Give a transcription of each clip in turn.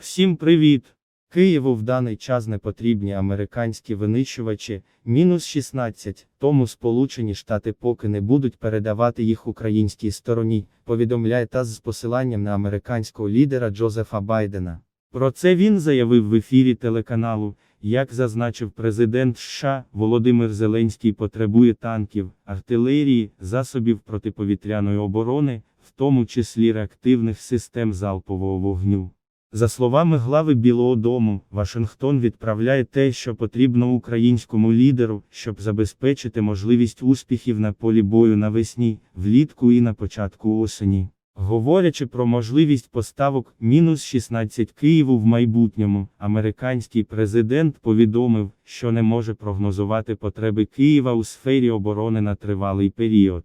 Всім привіт! Києву в даний час не потрібні американські винищувачі, мінус 16, тому Сполучені Штати поки не будуть передавати їх українській стороні, повідомляє ТАСС з посиланням на американського лідера Джозефа Байдена. Про це він заявив в ефірі телеканалу. Як зазначив президент США, Володимир Зеленський потребує танків, артилерії, засобів протиповітряної оборони, в тому числі реактивних систем залпового вогню. За словами глави Білого Дому, Вашингтон відправляє те, що потрібно українському лідеру, щоб забезпечити можливість успіхів на полі бою навесні, влітку і на початку осені. Говорячи про можливість поставок мінус 16 Києву в майбутньому, американський президент повідомив, що не може прогнозувати потреби Києва у сфері оборони на тривалий період.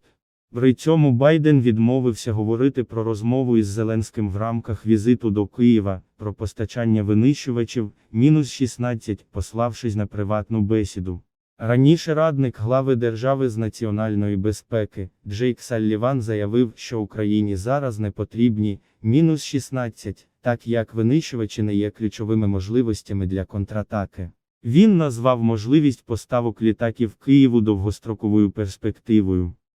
При цьому Байден відмовився говорити про розмову із Зеленським в рамках візиту до Києва, про постачання винищувачів, мінус 16, пославшись на приватну бесіду. Раніше радник глави Держави з національної безпеки, Джейк Салліван заявив, що Україні зараз не потрібні, мінус 16, так як винищувачі не є ключовими можливостями для контратаки. Він назвав можливість поставок літаків Києву довгостроковою перспективою.